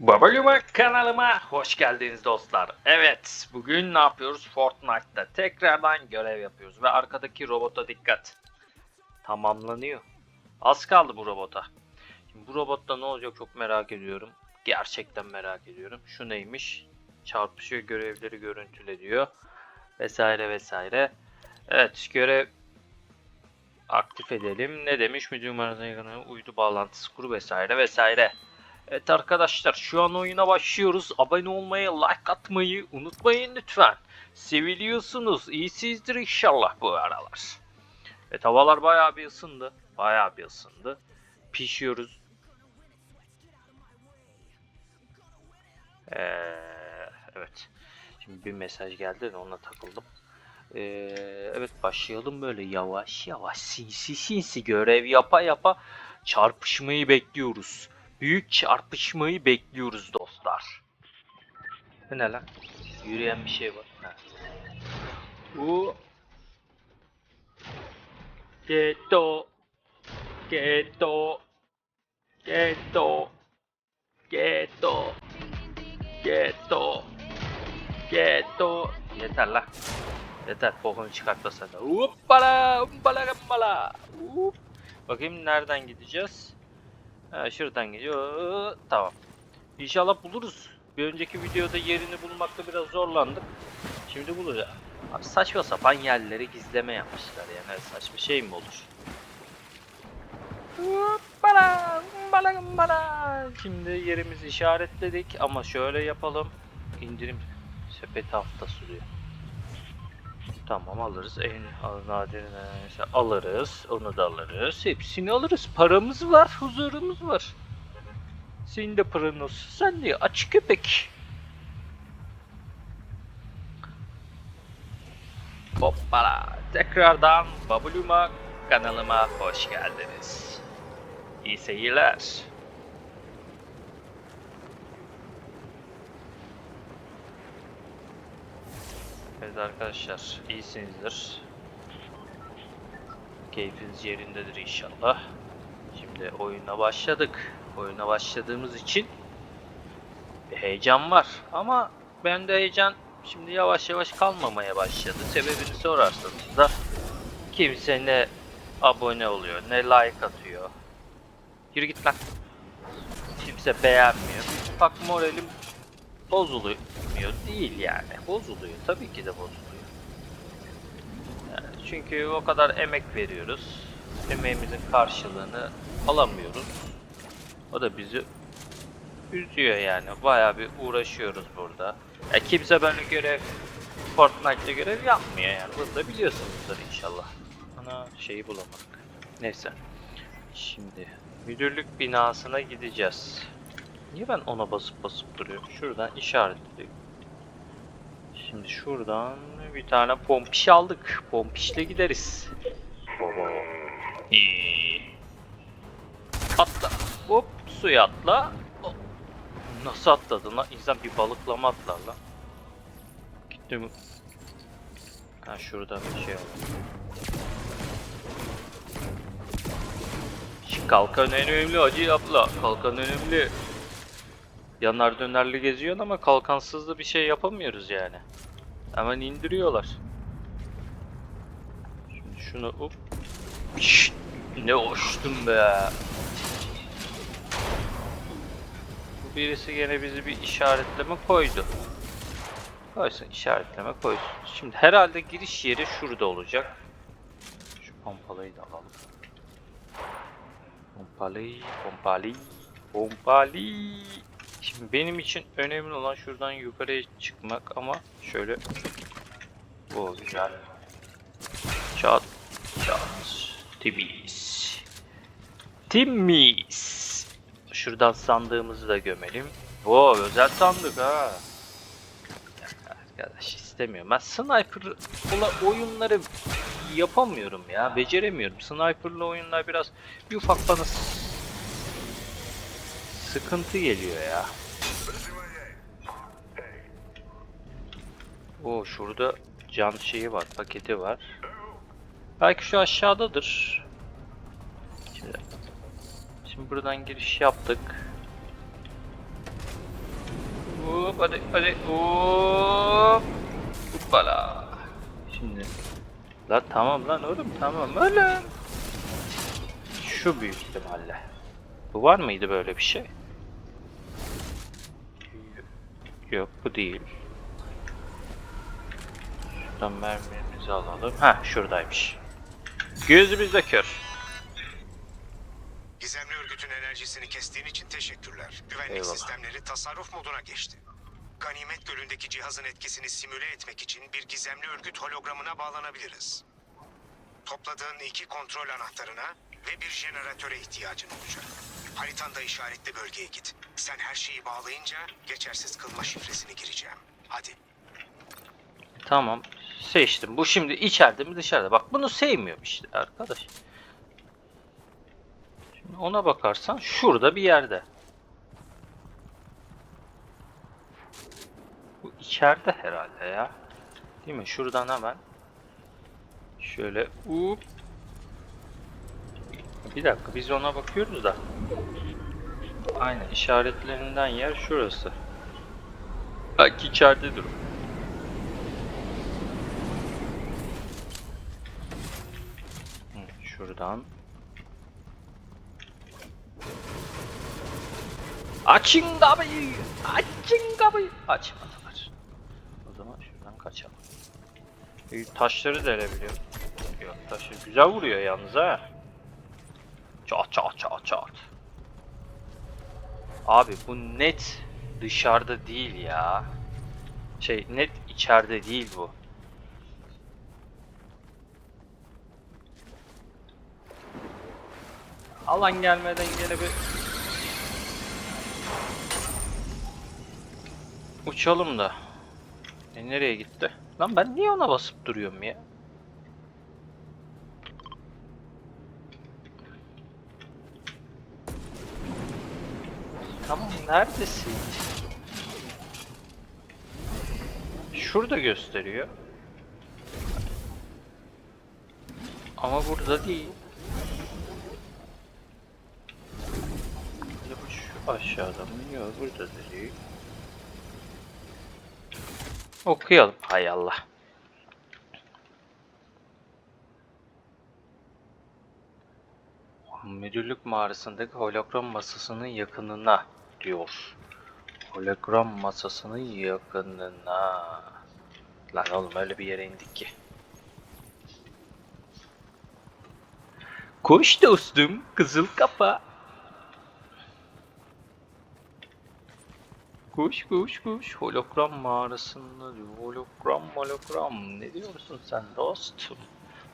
Babaluma kanalıma hoş geldiniz dostlar. Evet, bugün ne yapıyoruz? Fortnite'ta tekrardan görev yapıyoruz ve arkadaki robota dikkat. Tamamlanıyor. Az kaldı bu robota. Şimdi bu robotta ne olacak çok merak ediyorum. Gerçekten merak ediyorum. Şu neymiş? Çarpışıyor görevleri görüntüle diyor. Vesaire vesaire. Evet, görev aktif edelim. Ne demiş? Müdür numarasına uydu bağlantısı kur vesaire vesaire. Evet arkadaşlar şu an oyuna başlıyoruz. Abone olmayı, like atmayı unutmayın lütfen. Seviliyorsunuz. İyisizdir inşallah bu aralar. Evet havalar bayağı bir ısındı. Bayağı bir ısındı. Pişiyoruz. Ee, evet. Şimdi bir mesaj geldi de ona takıldım. Ee, evet başlayalım böyle yavaş yavaş sinsi sinsi görev yapa yapa çarpışmayı bekliyoruz. Büyük çarpışmayı bekliyoruz dostlar. Bu ne lan? Yürüyen bir şey var. Ha. Bu Geto Geto Geto Geto Geto Geto Yeter lan. Yeter bokunu çıkartma sen de. Hoppala. Hop. Bakayım nereden gideceğiz? Ha, şuradan gidiyor. Tamam. İnşallah buluruz. Bir önceki videoda yerini bulmakta biraz zorlandık. Şimdi bulacağız. Abi saçma sapan yerleri gizleme yapmışlar yani. Saçma şey mi olur? Şimdi yerimizi işaretledik ama şöyle yapalım. İndirim sepeti haftası diyor. Tamam alırız. En nadir alırız. Onu da alırız. Hepsini alırız. Paramız var. Huzurumuz var. Senin de paran olsun. Sen de aç köpek. Hoppala. Tekrardan Babuluma kanalıma hoş geldiniz. İyi seyirler. Evet arkadaşlar iyisinizdir. Keyfiniz yerindedir inşallah. Şimdi oyuna başladık. Oyuna başladığımız için bir heyecan var. Ama bende heyecan şimdi yavaş yavaş kalmamaya başladı. Sebebini sorarsanız da kimse ne abone oluyor ne like atıyor. Yürü git lan. Kimse beğenmiyor. Bak moralim bozuluyor değil yani. Bozuluyor. Tabii ki de bozuluyor. Yani çünkü o kadar emek veriyoruz. Emeğimizin karşılığını alamıyoruz. O da bizi üzüyor yani. Bayağı bir uğraşıyoruz burada. Ya kimse böyle görev Fortnite'da görev yapmıyor yani. Bunu da biliyorsunuzdur inşallah. Ana şeyi bulamadık. Neyse. Şimdi müdürlük binasına gideceğiz. Niye ben ona basıp basıp duruyorum? Şuradan işaretledim. Şimdi şuradan bir tane pompiş aldık. Pompişle gideriz. Baba. İyi. Atla. Hop suya atla. Hop. Nasıl atladın lan? İnsan bir balıklama atlar lan. Gitti mi? Ha şurada bir şey var. Kalkan önemli hacı abla. Kalkan önemli. Yanar dönerli geziyorsun ama kalkansız da bir şey yapamıyoruz yani. Hemen indiriyorlar. Şimdi şunu hop. Şşt, ne hoştum be. Bu birisi gene bizi bir işaretleme koydu. Koysun işaretleme koysun. Şimdi herhalde giriş yeri şurada olacak. Şu pompalayı da alalım. Pompalı, pompalı, pompalı. Şimdi benim için önemli olan şuradan yukarıya çıkmak ama şöyle bu güzel. Çat çat temiz. Temiz. Şuradan sandığımızı da gömelim. Oo özel sandık ha. Arkadaş istemiyorum. Ben sniper oyunları yapamıyorum ya. Beceremiyorum. Sniper'lı oyunlar biraz bir ufak bana sıkıntı geliyor ya. O şurada can şeyi var, paketi var. Belki şu aşağıdadır. Şimdi, şimdi buradan giriş yaptık. Hop hadi hadi hop. Hoppala. Şimdi. La tamam lan oğlum tamam oğlum. Şu büyük ihtimalle. Bu var mıydı böyle bir şey? Yok bu değil. Şuradan mermimizi alalım. Ha şuradaymış. Gözümüzde kör. Gizemli örgütün enerjisini kestiğin için teşekkürler. Güvenlik Eyvallah. sistemleri tasarruf moduna geçti. Ganimet Gölü'ndeki cihazın etkisini simüle etmek için bir gizemli örgüt hologramına bağlanabiliriz. Topladığın iki kontrol anahtarına ve bir jeneratöre ihtiyacın olacak. Haritanda işaretli bölgeye git. Sen her şeyi bağlayınca geçersiz kılma şifresini gireceğim. Hadi. Tamam. Seçtim. Bu şimdi içeride mi dışarıda? Bak bunu sevmiyorum işte arkadaş. Şimdi ona bakarsan şurada bir yerde. Bu içeride herhalde ya. Değil mi? Şuradan hemen şöyle up. Bir dakika biz ona bakıyoruz da. Aynen işaretlerinden yer şurası. Belki içeride dur. Hı, Şuradan. Açın kapıyı! Açın kapıyı! Açmadılar. O zaman şuradan kaçalım. İyi, taşları delebiliyor. Yok taşı güzel vuruyor yalnız ha. Çat çat çat çat. Abi bu net dışarıda değil ya. Şey net içeride değil bu. Alan gelmeden gene bir uçalım da. E nereye gitti? Lan ben niye ona basıp duruyorum ya? Tamam neredesin? Şurada gösteriyor. Ama burada değil. Şu aşağıda mı? Yok burada da değil. Okuyalım. Hay Allah. Müdürlük mağarasındaki hologram masasının yakınına diyor. Hologram masasının yakınına. Lan oğlum öyle bir yere indik ki. Koş dostum, kızıl kafa. Koş koş koş. Hologram mağarasında diyor. Hologram hologram. Ne diyorsun sen dostum?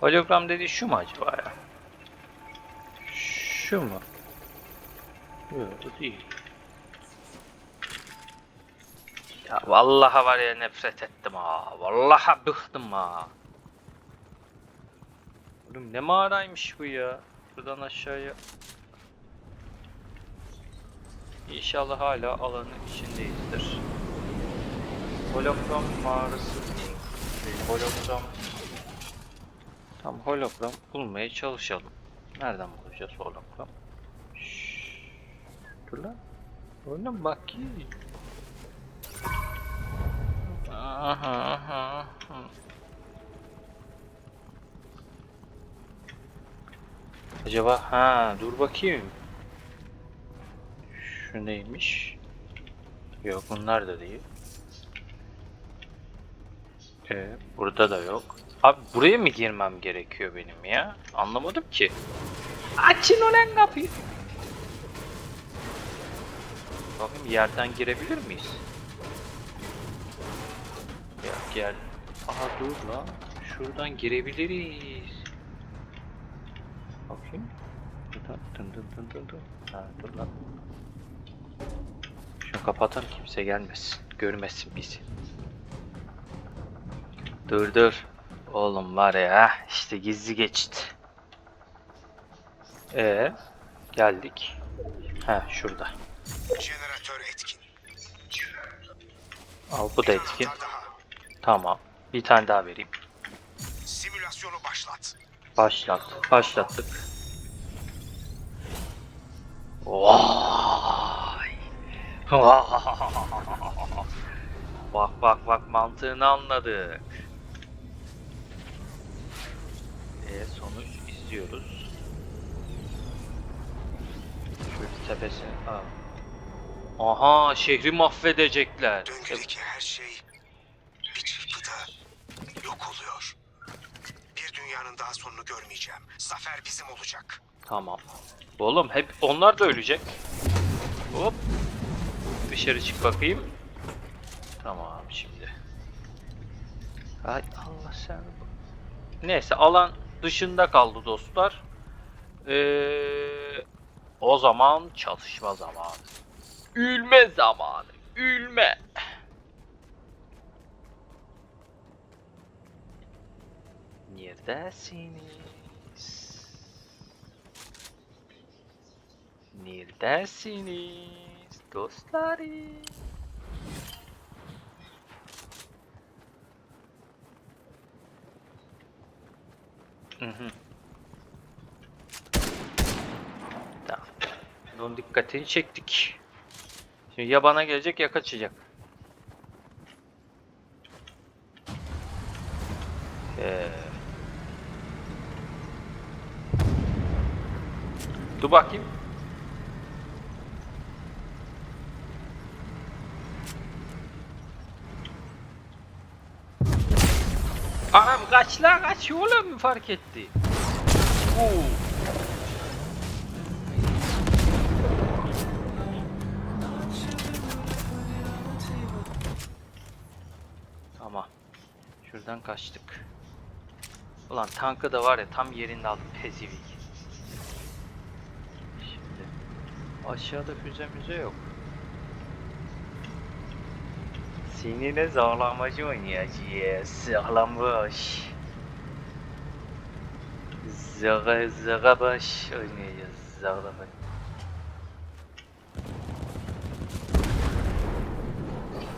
Hologram dediği şu mu acaba ya? Şu mu? Yok değil. Ya vallahi var ya nefret ettim ha. Vallahi bıktım ha. Oğlum ne mağaraymış bu ya. Buradan aşağıya. İnşallah hala alanın içindeyizdir. Hologram mağarası değil. Hologram. Tam hologram bulmaya çalışalım. Nereden bulacağız hologram? Şşş. Dur lan. Oğlum bak ki. Aha, aha. Acaba ha dur bakayım. Şu neymiş? Yok bunlar da değil. Ee, burada da yok. Abi buraya mı girmem gerekiyor benim ya? Anlamadım ki. Açın ulan kapıyı. Bakayım yerden girebilir miyiz? Yok gel. Aha dur lan. Şuradan girebiliriz. Bakayım. Dın dın dın dın dın. Ha dur lan. Şunu kapatalım kimse gelmesin. Görmesin bizi. Dur dur. Oğlum var ya işte gizli geçit. Ee geldik. Ha şurada. Jeneratör etkin. Al bu da etkin. Tamam. Bir tane daha vereyim. Simülasyonu başlat. Başlat. Başlattık. Vay. bak bak bak mantığını anladık. E sonuç izliyoruz. Şöyle tepesine. Aa. Aha şehri mahvedecekler. Döngüdeki her şey oluyor. Bir dünyanın daha sonunu görmeyeceğim. Zafer bizim olacak. Tamam. Oğlum hep onlar da ölecek. Hop. Dışarı çık bakayım. Tamam şimdi. Ay Allah sen. Neyse alan dışında kaldı dostlar. Ee, o zaman çalışma zamanı. Ülme zamanı. Ülme. Neredesiniz? Neredesiniz dostlarım? Hı hı. Tamam. Onun dikkatini çektik. Şimdi ya bana gelecek ya kaçacak. Ee. Dur bakayım. Anam kaç lan kaç oğlum fark etti. Oo. Şuradan kaçtık. Ulan tankı da var ya tam yerinde aldım pezivik. Şimdi aşağıda füze müze yok. Seninle zorlamacı oynayacağız. Sağlambaş. Zaga zaga baş oynayacağız. Zağlamaç.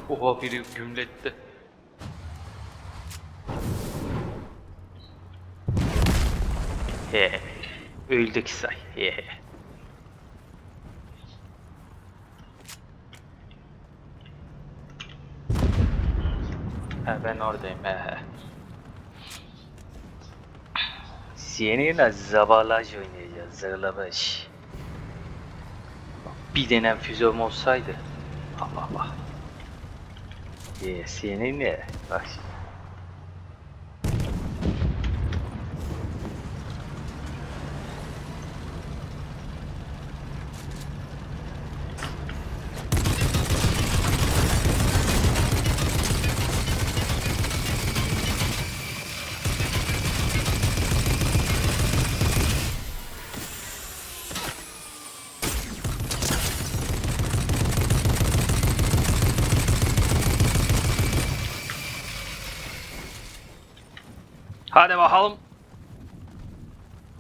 Oha biri gümletti. He. Öldük say. He. Ha ben oradayım he he. Seninle zabalaj oynayacağız zırlabaş. Bir denen füzom olsaydı. Allah Allah. Ye seninle bak şimdi. Hadi bakalım.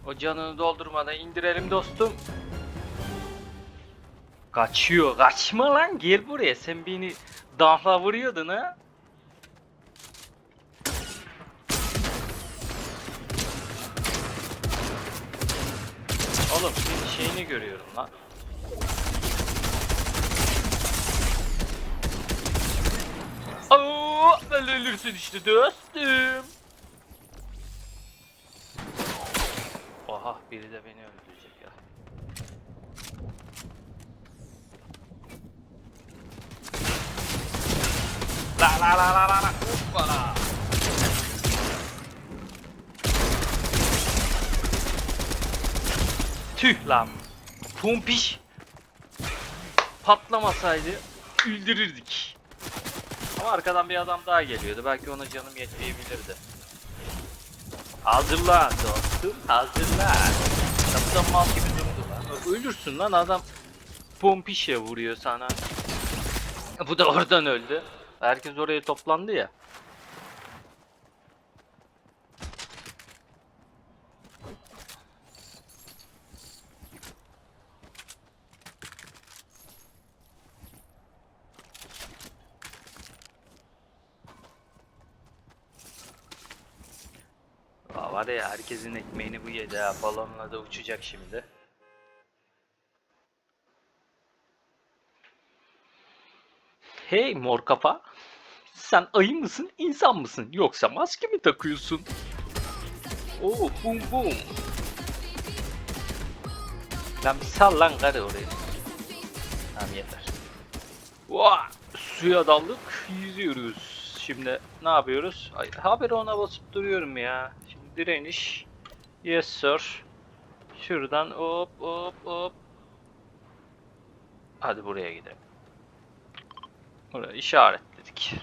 O canını doldurmadan indirelim dostum. Kaçıyor. Kaçma lan gel buraya. Sen beni dahla vuruyordun ha. Oğlum senin şeyini görüyorum lan. Ben ölürsün işte dostum. Oha biri de beni öldürecek ya. La la la la la la. Hoppala. Tüh lan. Pompiş. Patlamasaydı öldürürdük. Ama arkadan bir adam daha geliyordu. Belki ona canım yetmeyebilirdi. Hazırlan dostum, hazırlan. Kapıdan mal gibi durdu lan. Ölürsün lan adam pompişe vuruyor sana. Bu da oradan öldü. Herkes oraya toplandı ya. Aa, var ya herkesin ekmeğini bu yedi ha. Balonla da uçacak şimdi. Hey mor kafa. Sen ayı mısın, insan mısın? Yoksa maske mi takıyorsun? Oo, bum bum. Lan bir sal lan karı oraya. Tamam yeter. Vaa! Suya daldık, yüzüyoruz. Şimdi ne yapıyoruz? Ay, haberi ona basıp duruyorum ya. Şimdi direniş. Yes sir. Şuradan hop hop hop. Hadi buraya gidelim. Buraya işaretledik.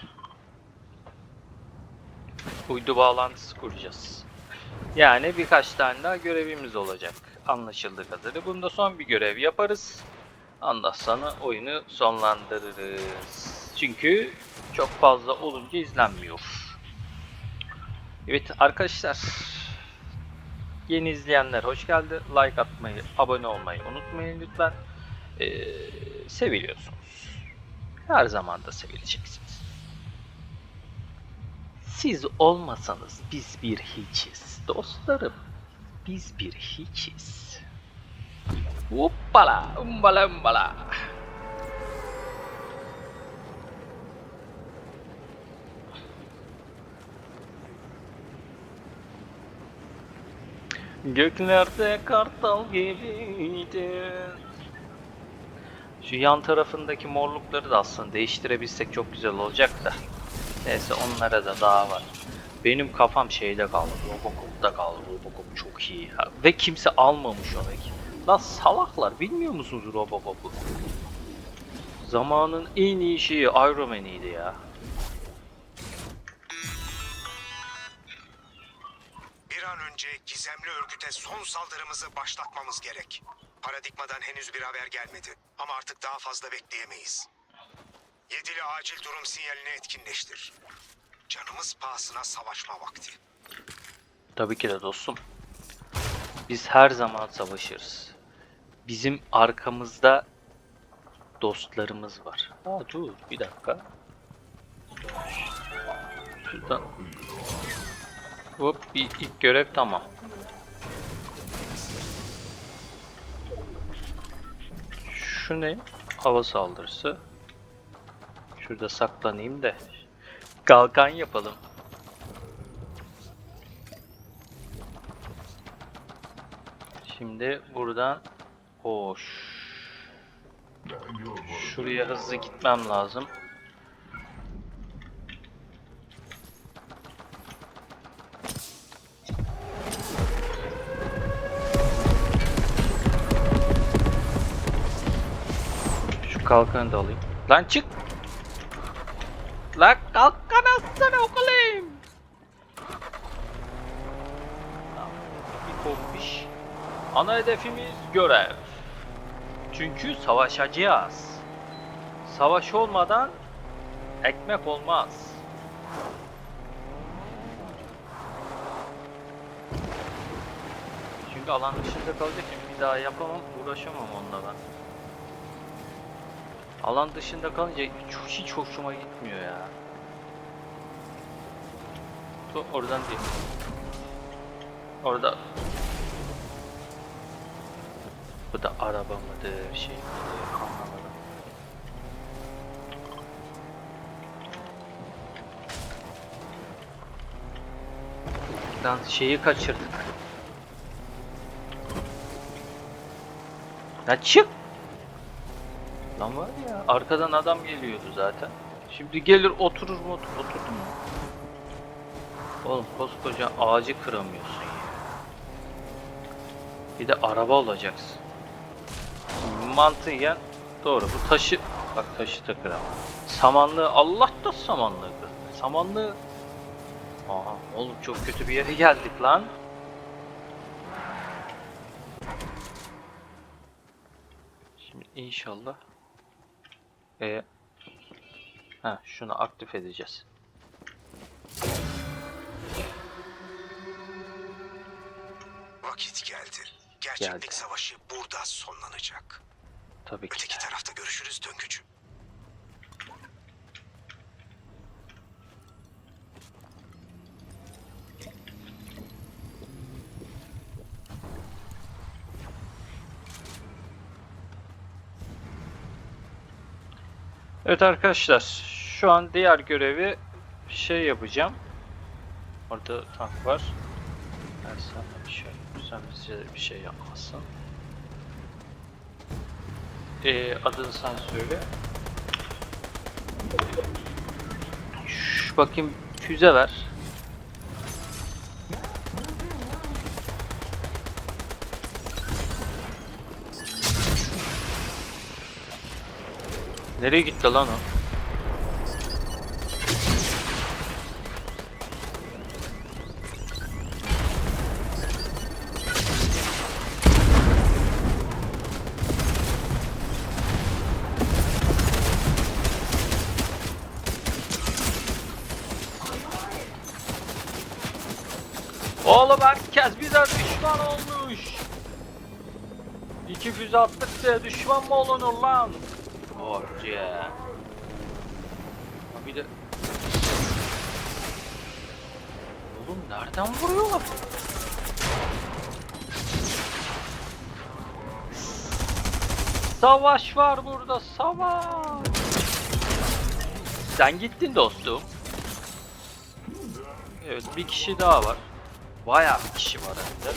Uydu bağlantısı kuracağız. Yani birkaç tane daha görevimiz olacak. Anlaşıldığı kadarıyla. Bunda son bir görev yaparız. Ondan oyunu sonlandırırız. Çünkü çok fazla olunca izlenmiyor. Evet arkadaşlar. Yeni izleyenler hoş geldi. Like atmayı, abone olmayı unutmayın lütfen. Ee, seviliyorsunuz. Her zaman da sevileceksiniz. Siz olmasanız biz bir hiçiz. Dostlarım, biz bir hiçiz. Hoppala, umbala umbala. Göklerde kartal gibiydi. Şu yan tarafındaki morlukları da aslında değiştirebilsek çok güzel olacak da. Neyse onlara da daha var. Benim kafam şeyde kaldı. Robocop'ta kaldı. Robocop çok iyi ya. Ve kimse almamış onu. Lan salaklar bilmiyor musunuz Robocop'u? Zamanın en iyi şeyi Iron Man'iydi ya. Önce gizemli örgüte son saldırımızı başlatmamız gerek. Paradigmadan henüz bir haber gelmedi. Ama artık daha fazla bekleyemeyiz. Yedili acil durum sinyalini etkinleştir. Canımız pahasına savaşma vakti. Tabii ki de dostum. Biz her zaman savaşırız. Bizim arkamızda dostlarımız var. Aa dur bir dakika. Şuradan. Hop bir ilk görev tamam. Şu ne? Hava saldırısı. Şurada saklanayım da. Kalkan yapalım. Şimdi buradan hoş. Şuraya hızlı gitmem lazım. Kalkanı da alayım. Lan çık! Lan kalkan atsana okulum! Bir kombiş. Ana hedefimiz görev. Çünkü savaşacağız. Savaş olmadan ekmek olmaz. Çünkü alan dışında kalacak bir daha yapamam, uğraşamam onunla ben. Alan dışında kalınca hiç, hiç hoşuma gitmiyor ya. Bu oradan değil. Orada bu da araba mıdır, şey midir anlamadım. Lan şeyi kaçırdık. Ya çık! Lan var ya, arkadan adam geliyordu zaten. Şimdi gelir oturur mu? Oturdu mu? Oğlum koskoca ağacı kıramıyorsun ya. Bir de araba olacaksın. Mantıken doğru. Bu taşı bak taşı da kıramam. Samanlığı Allah da samanlığı kır. Samanlığı Aha oğlum çok kötü bir yere geldik lan. Şimdi inşallah e ha şunu aktif edeceğiz. Vakit geldi. Gerçeklik Geldi. savaşı burada sonlanacak. Tabii ki. Öteki de. tarafta görüşürüz döngücü. Evet arkadaşlar şu an diğer görevi şey yapacağım. Orada tank var. Ben sana bir şey sen bize bir şey yapmazsın. Ee, adını sen söyle. Şş, bakayım füze ver. Nereye gitti lan o? Oğlum herkes bize düşman olmuş. İki füze attık diye düşman mı olunur lan? Oh yeah. Bir de... Oğlum nereden vuruyorlar? Savaş var burada, savaş. Sen gittin dostum. Evet, bir kişi daha var. Bayağı kişi var hem.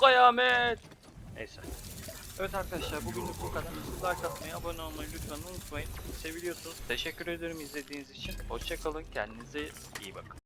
Kıyamet. Neyse. Evet arkadaşlar bugünlük bu kadar. Like atmayı, abone olmayı lütfen unutmayın. Seviliyorsunuz. Teşekkür ederim izlediğiniz için. Hoşçakalın. Kendinize iyi bakın.